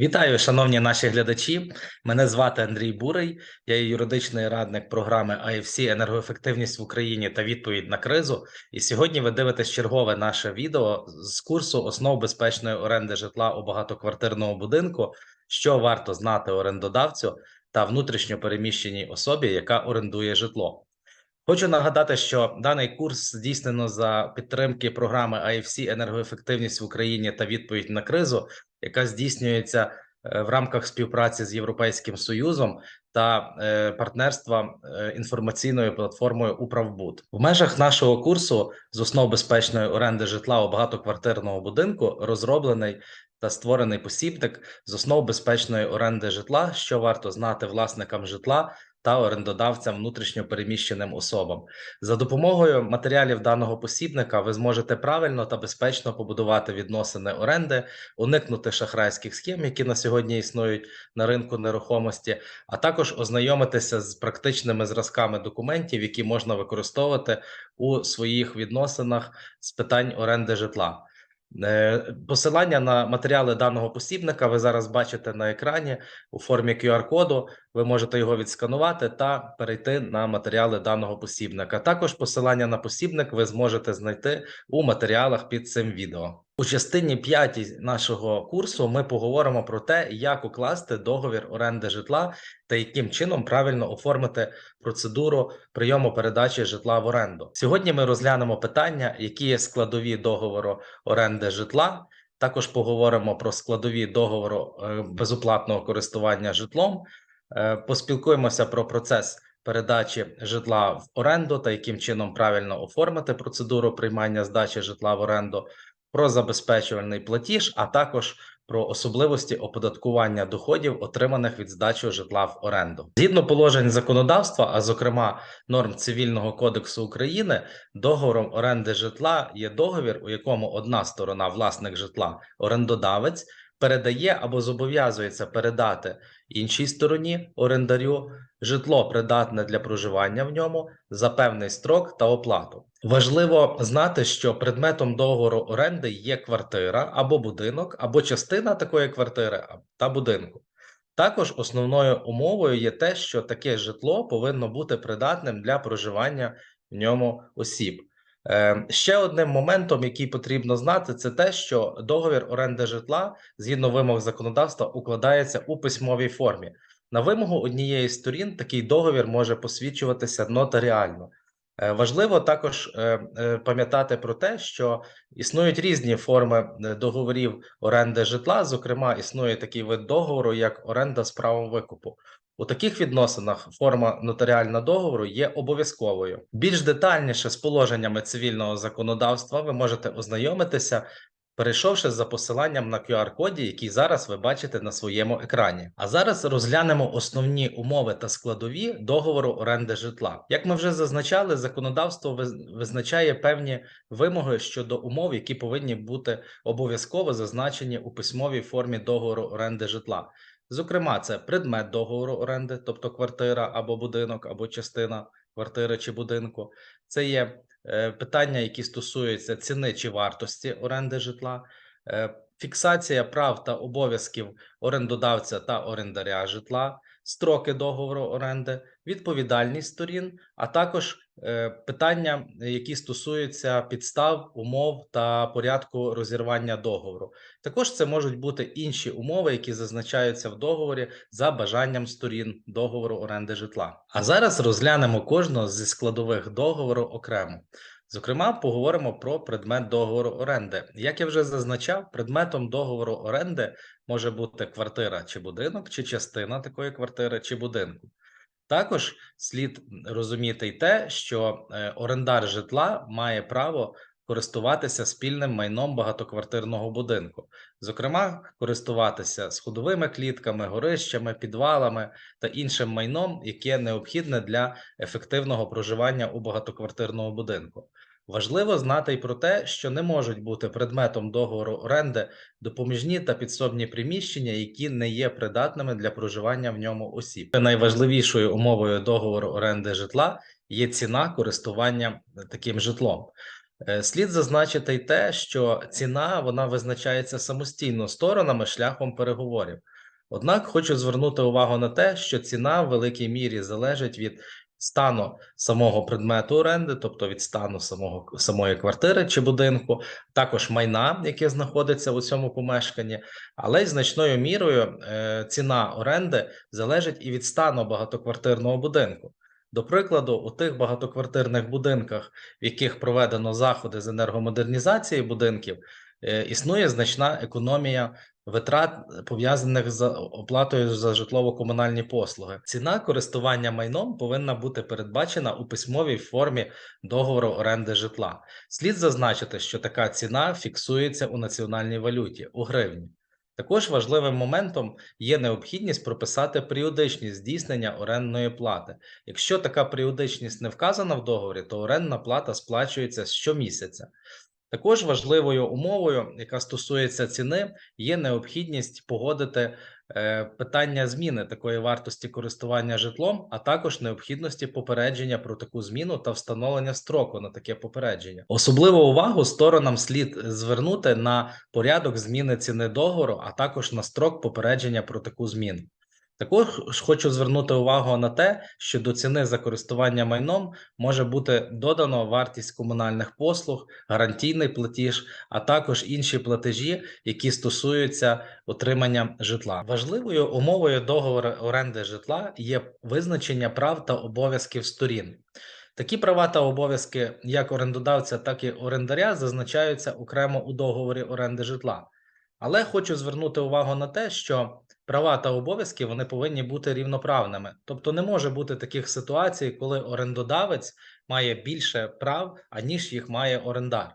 Вітаю, шановні наші глядачі. Мене звати Андрій Бурий. Я є юридичний радник програми IFC енергоефективність в Україні та відповідь на кризу. І сьогодні ви дивитесь чергове наше відео з курсу основ безпечної оренди житла у багатоквартирному будинку, що варто знати орендодавцю та внутрішньо переміщеній особі, яка орендує житло. Хочу нагадати, що даний курс здійснено за підтримки програми IFC енергоефективність в Україні та відповідь на кризу, яка здійснюється е, в рамках співпраці з Європейським Союзом та е, партнерства е, інформаційною платформою Управбуд. В межах нашого курсу з основ безпечної оренди житла у багатоквартирного будинку розроблений та створений посібник з основ безпечної оренди житла, що варто знати власникам житла та орендодавцям внутрішньо переміщеним особам. За допомогою матеріалів даного посібника ви зможете правильно та безпечно побудувати відносини оренди, уникнути шахрайських схем, які на сьогодні існують на ринку нерухомості, а також ознайомитися з практичними зразками документів, які можна використовувати у своїх відносинах з питань оренди житла. Е, Посилання на матеріали даного посібника ви зараз бачите на екрані у формі QR-коду. Ви можете його відсканувати та перейти на матеріали даного посібника. Також посилання на посібник ви зможете знайти у матеріалах під цим відео. У частині 5 нашого курсу ми поговоримо про те, як укласти договір оренди житла та яким чином правильно оформити процедуру прийому передачі житла в оренду. Сьогодні ми розглянемо питання, які є складові договору оренди житла. Також поговоримо про складові договору е, безоплатного користування житлом. Е, Поспілкуємося про процес передачі житла в оренду та яким чином правильно оформити процедуру приймання здачі житла в оренду, про забезпечувальний платіж, а також про особливості оподаткування доходів, отриманих від здачі житла в оренду. Згідно положень законодавства, а зокрема норм Цивільного кодексу України, договором оренди житла є договір, у якому одна сторона, власник житла, орендодавець, передає або зобов'язується передати іншій стороні орендарю житло придатне для проживання в ньому за певний строк та оплату. Важливо знати, що предметом договору оренди є квартира або будинок, або частина такої квартири та будинку. Також основною умовою є те, що таке житло повинно бути придатним для проживання в ньому осіб. Е, Ще одним моментом, який потрібно знати, це те, що договір оренди житла згідно вимог законодавства укладається у письмовій формі. На вимогу однієї з сторін такий договір може посвідчуватися нотаріально. Е, Важливо також е, пам'ятати про те, що існують різні форми договорів оренди житла. Зокрема, існує такий вид договору, як оренда з правом викупу. У таких відносинах форма нотаріального договору є обов'язковою. Більш детальніше з положеннями цивільного законодавства ви можете ознайомитися, перейшовши за посиланням на QR-коді, який зараз ви бачите на своєму екрані. А зараз розглянемо основні умови та складові договору оренди житла. Як ми вже зазначали, законодавство визначає певні вимоги щодо умов, які повинні бути обов'язково зазначені у письмовій формі договору оренди житла. Зокрема, це предмет договору оренди, тобто квартира або будинок, або частина квартири чи будинку. Це є е, питання, які стосуються ціни чи вартості оренди житла, е, фіксація прав та обов'язків орендодавця та орендаря житла, строки договору оренди, відповідальність сторін, а також е, питання, які стосуються підстав, умов та порядку розірвання договору. Також це можуть бути інші умови, які зазначаються в договорі за бажанням сторін договору оренди житла. А зараз розглянемо кожного зі складових договору окремо. Зокрема, поговоримо про предмет договору оренди. Як я вже зазначав, предметом договору оренди може бути квартира чи будинок, чи частина такої квартири чи будинку. Також слід розуміти й те, що е, орендар житла має право користуватися спільним майном багатоквартирного будинку, зокрема, користуватися сходовими клітками, горищами, підвалами та іншим майном, яке необхідне для ефективного проживання у багатоквартирному будинку. Важливо знати й про те, що не можуть бути предметом договору оренди допоміжні та підсобні приміщення, які не є придатними для проживання в ньому осіб. Найважливішою умовою договору оренди житла є ціна користування таким житлом. Е, Слід зазначити й те, що ціна вона визначається самостійно сторонами шляхом переговорів. Однак хочу звернути увагу на те, що ціна в великій мірі залежить від стану самого предмету оренди, тобто від стану самого самої квартири чи будинку, також майна, яке знаходиться у цьому помешканні, але й значною мірою е, ціна оренди залежить і від стану багатоквартирного будинку. До прикладу, у тих багатоквартирних будинках, в яких проведено заходи з енергомодернізації будинків, е, існує значна економія витрат, пов'язаних з оплатою за житлово-комунальні послуги. Ціна користування майном повинна бути передбачена у письмовій формі договору оренди житла. Слід зазначити, що така ціна фіксується у національній валюті у гривні. Також важливим моментом є необхідність прописати періодичність здійснення орендної плати. Якщо така періодичність не вказана в договорі, то орендна плата сплачується щомісяця. Також важливою умовою, яка стосується ціни, є необхідність погодити питання зміни такої вартості користування житлом, а також необхідності попередження про таку зміну та встановлення строку на таке попередження. Особливу увагу сторонам слід звернути на порядок зміни ціни договору, а також на строк попередження про таку зміну. Також хочу звернути увагу на те, що до ціни за користування майном може бути додано вартість комунальних послуг, гарантійний платіж, а також інші платежі, які стосуються отримання житла. Важливою умовою договору оренди житла є визначення прав та обов'язків сторін. Такі права та обов'язки як орендодавця, так і орендаря зазначаються окремо у договорі оренди житла. Але хочу звернути увагу на те, що права та обов'язки вони повинні бути рівноправними. Тобто не може бути таких ситуацій, коли орендодавець має більше прав, аніж їх має орендар.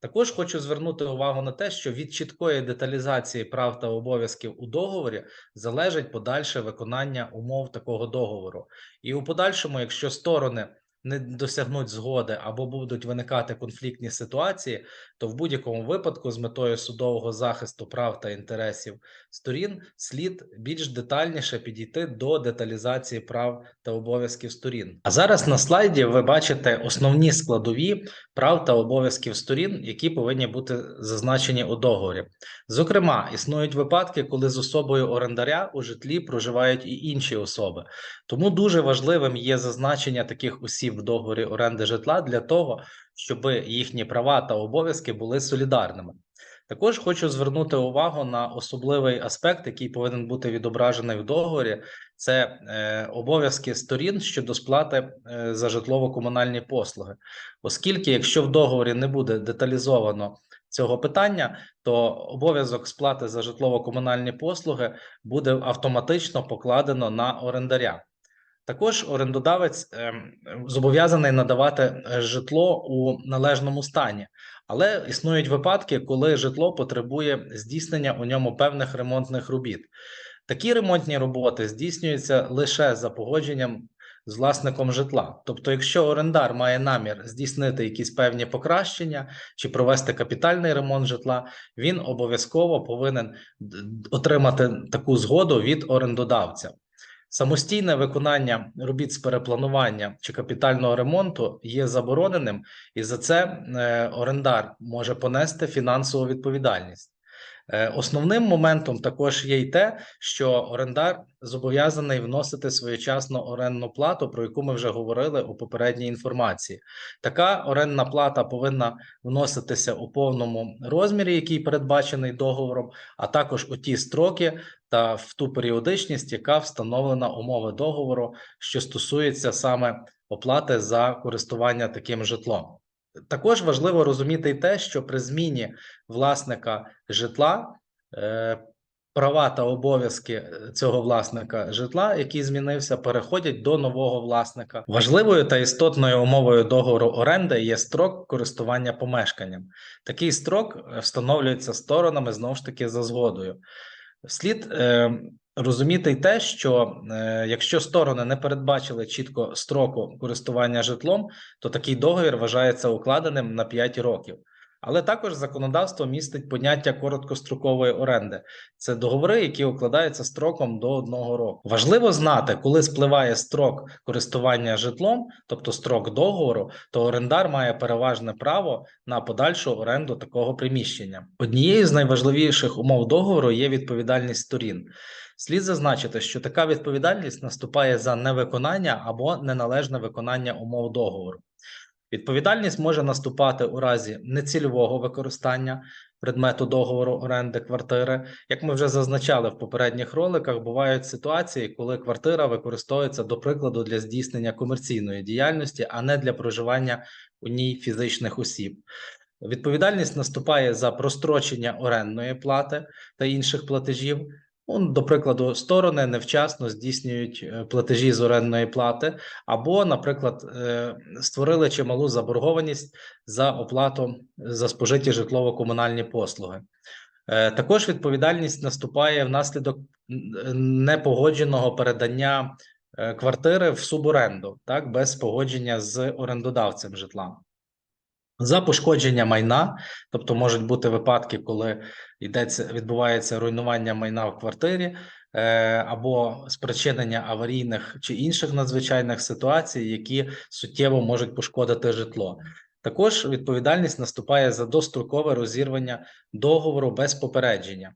Також хочу звернути увагу на те, що від чіткої деталізації прав та обов'язків у договорі залежить подальше виконання умов такого договору. І у подальшому, якщо сторони не досягнуть згоди або будуть виникати конфліктні ситуації, то в будь-якому випадку з метою судового захисту прав та інтересів сторін слід більш детальніше підійти до деталізації прав та обов'язків сторін. А зараз на слайді ви бачите основні складові прав та обов'язків сторін, які повинні бути зазначені у договорі. Зокрема, існують випадки, коли з особою орендаря у житлі проживають і інші особи. Тому дуже важливим є зазначення таких осіб в договорі оренди житла для того, щоб їхні права та обов'язки були солідарними. Також хочу звернути увагу на особливий аспект, який повинен бути відображений в договорі, це е, обов'язки сторін щодо сплати е, за житлово-комунальні послуги, оскільки, якщо в договорі не буде деталізовано цього питання, то обов'язок сплати за житлово-комунальні послуги буде автоматично покладено на орендаря. Також орендодавець ем, зобов'язаний надавати е, житло у належному стані, але існують випадки, коли житло потребує здійснення у ньому певних ремонтних робіт. Такі ремонтні роботи здійснюються лише за погодженням з власником житла. Тобто, якщо орендар має намір здійснити якісь певні покращення чи провести капітальний ремонт житла, він обов'язково повинен отримати таку згоду від орендодавця. Самостійне виконання робіт з перепланування чи капітального ремонту є забороненим, і за це е, орендар може понести фінансову відповідальність. Е, основним моментом також є й те, що орендар зобов'язаний вносити своєчасну орендну плату, про яку ми вже говорили у попередній інформації. Така орендна плата повинна вноситися у повному розмірі, який передбачений договором, а також у ті строки та в ту періодичність, яка встановлена умови договору, що стосується саме оплати за користування таким житлом. Також важливо розуміти й те, що при зміні власника житла е, права та обов'язки е, цього власника житла, який змінився, переходять до нового власника. Важливою та істотною умовою договору оренди є строк користування помешканням. Такий строк е, встановлюється сторонами знову ж таки за згодою. Слід е, розуміти й те, що е, якщо сторони не передбачили чітко строку користування житлом, то такий договір вважається укладеним на 5 років. Але також законодавство містить поняття короткострокової оренди. Це договори, які укладаються строком до одного року. Важливо знати, коли спливає строк користування житлом, тобто строк договору, то орендар має переважне право на подальшу оренду такого приміщення. Однією з найважливіших умов договору є відповідальність сторін. Слід зазначити, що така відповідальність наступає за невиконання або неналежне виконання умов договору. Відповідальність може наступати у разі нецільового використання предмету договору оренди квартири. Як ми вже зазначали в попередніх роликах, бувають ситуації, коли квартира використовується, до прикладу, для здійснення комерційної діяльності, а не для проживання у ній фізичних осіб. Відповідальність наступає за прострочення орендної плати та інших платежів. Ну, До прикладу, сторони невчасно здійснюють е, платежі з орендної плати, або, наприклад, е, створили чималу заборгованість за оплату за спожиті житлово-комунальні послуги. Е, Також відповідальність наступає внаслідок непогодженого передання квартири в суборенду, так, без погодження з орендодавцем житла. За пошкодження майна, тобто можуть бути випадки, коли йдеться відбувається руйнування майна в квартирі е, або спричинення аварійних чи інших надзвичайних ситуацій, які суттєво можуть пошкодити житло. Також відповідальність наступає за дострокове розірвання договору без попередження.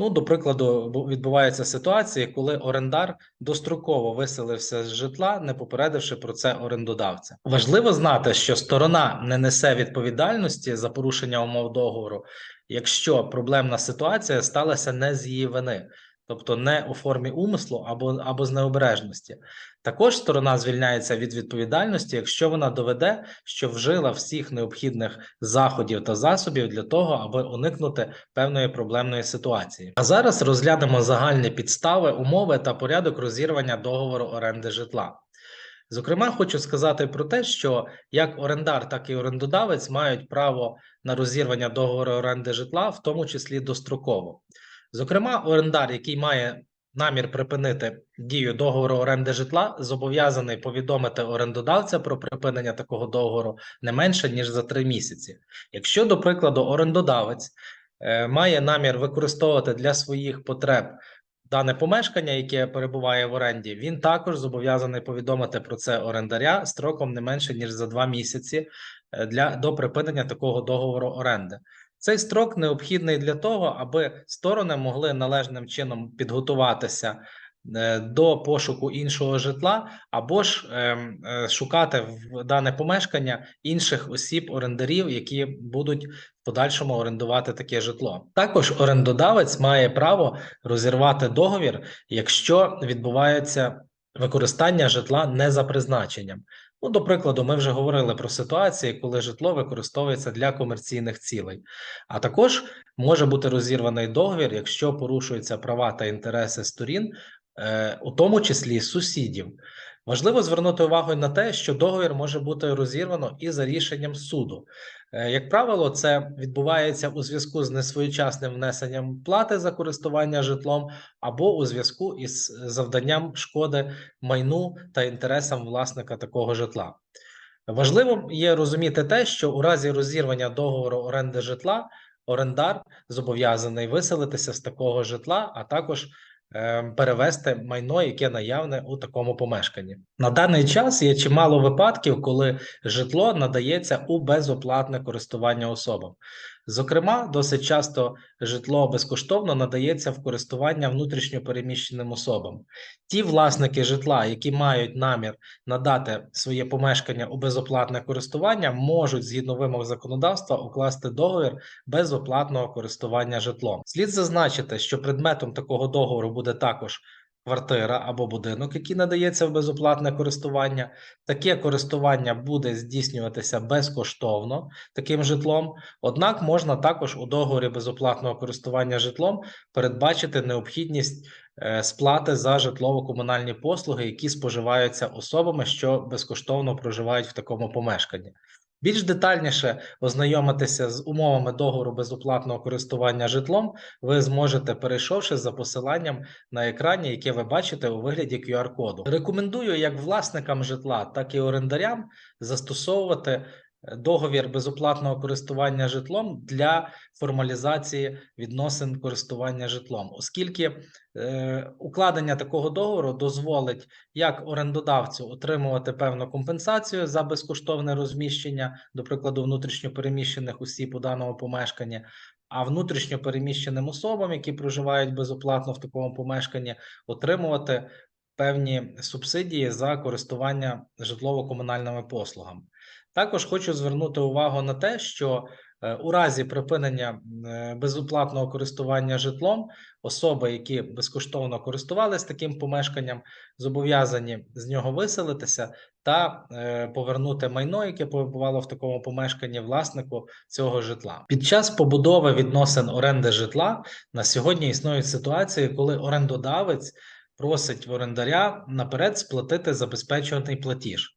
Ну, до прикладу, відбуваються ситуації, коли орендар достроково виселився з житла, не попередивши про це орендодавця. Важливо знати, що сторона не несе відповідальності за порушення умов договору, якщо проблемна ситуація сталася не з її вини тобто не у формі умислу або або з необережності. Також сторона звільняється від відповідальності, якщо вона доведе, що вжила всіх необхідних заходів та засобів для того, аби уникнути певної проблемної ситуації. А зараз розглянемо загальні підстави, умови та порядок розірвання договору оренди житла. Зокрема, хочу сказати про те, що як орендар, так і орендодавець мають право на розірвання договору оренди житла, в тому числі достроково. Зокрема, орендар, який має намір припинити дію договору оренди житла, зобов'язаний повідомити орендодавця про припинення такого договору не менше ніж за три місяці. Якщо, до прикладу, орендодавець е, має намір використовувати для своїх потреб дане помешкання, яке перебуває в оренді, він також зобов'язаний повідомити про це орендаря строком не менше ніж за два місяці е, для до припинення такого договору оренди. Цей строк необхідний для того, аби сторони могли належним чином підготуватися е, до пошуку іншого житла, або ж ем, е, шукати в дане помешкання інших осіб, орендарів, які будуть в подальшому орендувати таке житло. Також орендодавець має право розірвати договір, якщо відбувається використання житла не за призначенням. Ну, до прикладу, ми вже говорили про ситуації, коли житло використовується для комерційних цілей, а також може бути розірваний договір, якщо порушуються права та інтереси сторін, е, у тому числі сусідів. Важливо звернути увагу на те, що договір може бути розірвано і за рішенням суду. Е, як правило, це відбувається у зв'язку з несвоєчасним внесенням плати за користування житлом або у зв'язку із завданням шкоди майну та інтересам власника такого житла. Важливим є розуміти те, що у разі розірвання договору оренди житла орендар зобов'язаний виселитися з такого житла, а також перевести майно, яке наявне у такому помешканні. На даний час є чимало випадків, коли житло надається у безоплатне користування особам. Зокрема, досить часто житло безкоштовно надається в користування внутрішньопереміщеним особам. Ті власники житла, які мають намір надати своє помешкання у безоплатне користування, можуть згідно вимог законодавства укласти договір безоплатного користування житлом. Слід зазначити, що предметом такого договору буде також квартира або будинок, який надається в безоплатне користування. Таке користування буде здійснюватися безкоштовно таким житлом. Однак можна також у договорі безоплатного користування житлом передбачити необхідність е, сплати за житлово-комунальні послуги, які споживаються особами, що безкоштовно проживають в такому помешканні. Більш детальніше ознайомитися з умовами договору безоплатного користування житлом, ви зможете, перейшовши за посиланням на екрані, яке ви бачите у вигляді QR-коду. Рекомендую як власникам житла, так і орендарям застосовувати договір безоплатного користування житлом для формалізації відносин користування житлом, оскільки е, укладення такого договору дозволить як орендодавцю отримувати певну компенсацію за безкоштовне розміщення, до прикладу, внутрішньопереміщених осіб у даному помешканні, а внутрішньо переміщеним особам, які проживають безоплатно в такому помешканні, отримувати певні субсидії за користування житлово-комунальними послугами. Також хочу звернути увагу на те, що е, у разі припинення е, безоплатного користування житлом особи, які безкоштовно користувалися таким помешканням, зобов'язані з нього виселитися та е, повернути майно, яке перебувало в такому помешканні власнику цього житла. Під час побудови відносин оренди житла на сьогодні існують ситуації, коли орендодавець просить в орендаря наперед сплатити забезпечуваний платіж.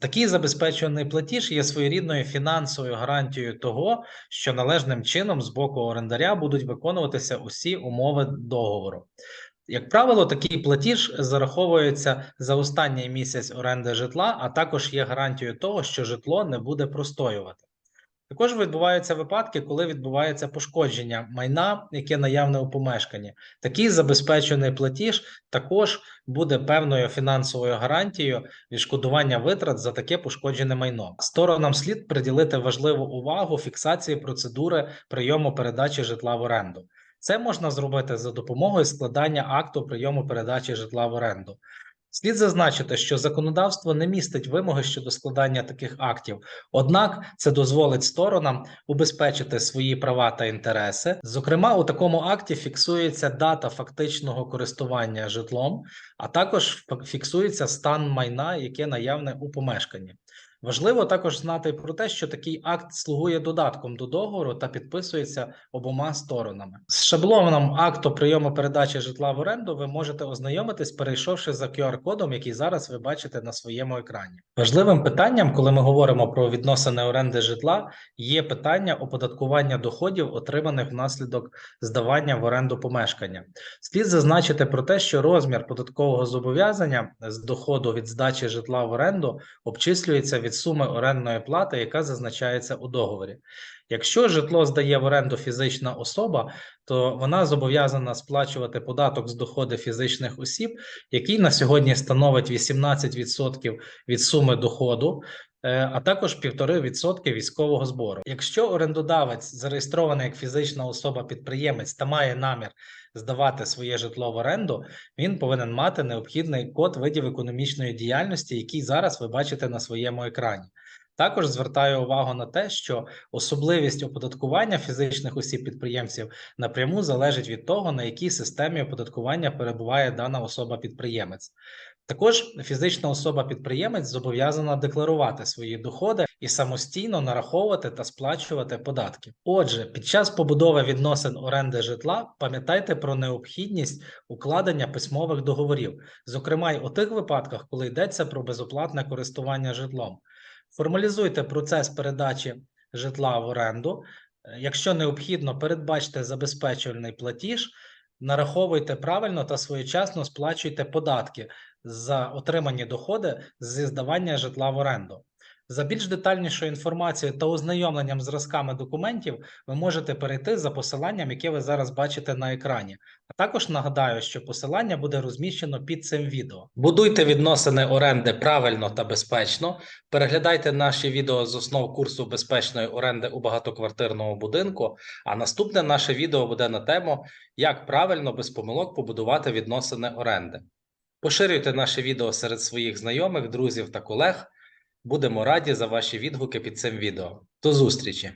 Такий забезпечуваний платіж є своєрідною фінансовою гарантією того, що належним чином з боку орендаря будуть виконуватися усі умови договору. Як правило, такий платіж зараховується за останній місяць оренди житла, а також є гарантією того, що житло не буде простоювати. Також відбуваються випадки, коли відбувається пошкодження майна, яке наявне у помешканні. Такий забезпечений платіж також буде певною фінансовою гарантією відшкодування витрат за таке пошкоджене майно. Сторонам слід приділити важливу увагу фіксації процедури прийому передачі житла в оренду. Це можна зробити за допомогою складання акту прийому передачі житла в оренду. Слід зазначити, що законодавство не містить вимоги щодо складання таких актів, однак це дозволить сторонам убезпечити свої права та інтереси. Зокрема, у такому акті фіксується дата фактичного користування житлом, а також фіксується стан майна, яке наявне у помешканні. Важливо також знати про те, що такий акт слугує додатком до договору та підписується обома сторонами. З шаблоном акту прийому передачі житла в оренду ви можете ознайомитись, перейшовши за QR-кодом, який зараз ви бачите на своєму екрані. Важливим питанням, коли ми говоримо про відносини оренди житла, є питання оподаткування доходів, отриманих внаслідок здавання в оренду помешкання. Слід зазначити про те, що розмір податкового зобов'язання з доходу від здачі житла в оренду обчислюється від суми орендної плати, яка зазначається у договорі. Якщо житло здає в оренду фізична особа, то вона зобов'язана сплачувати податок з доходу фізичних осіб, який на сьогодні становить 18% від суми доходу. Е, А також 1,5% військового збору. Якщо орендодавець зареєстрований як фізична особа-підприємець та має намір здавати своє житло в оренду, він повинен мати необхідний код видів економічної діяльності, який зараз ви бачите на своєму екрані. Також звертаю увагу на те, що особливість оподаткування фізичних осіб підприємців напряму залежить від того, на якій системі оподаткування перебуває дана особа-підприємець. Також фізична особа-підприємець зобов'язана декларувати свої доходи і самостійно нараховувати та сплачувати податки. Отже, під час побудови відносин оренди житла пам'ятайте про необхідність укладення письмових договорів, зокрема й у тих випадках, коли йдеться про безоплатне користування житлом. Формалізуйте процес передачі житла в оренду. Якщо необхідно, передбачте забезпечувальний платіж, нараховуйте правильно та своєчасно сплачуйте податки за отримані доходи зі здавання житла в оренду. За більш детальнішою інформацією та ознайомленням зразками документів ви можете перейти за посиланням, яке ви зараз бачите на екрані. А також нагадаю, що посилання буде розміщено під цим відео. Будуйте відносини оренди правильно та безпечно. Переглядайте наші відео з основ курсу безпечної оренди у багатоквартирному будинку. А наступне наше відео буде на тему, як правильно без помилок побудувати відносини оренди. Поширюйте наше відео серед своїх знайомих, друзів та колег. Будемо раді за ваші відгуки під цим відео. До зустрічі!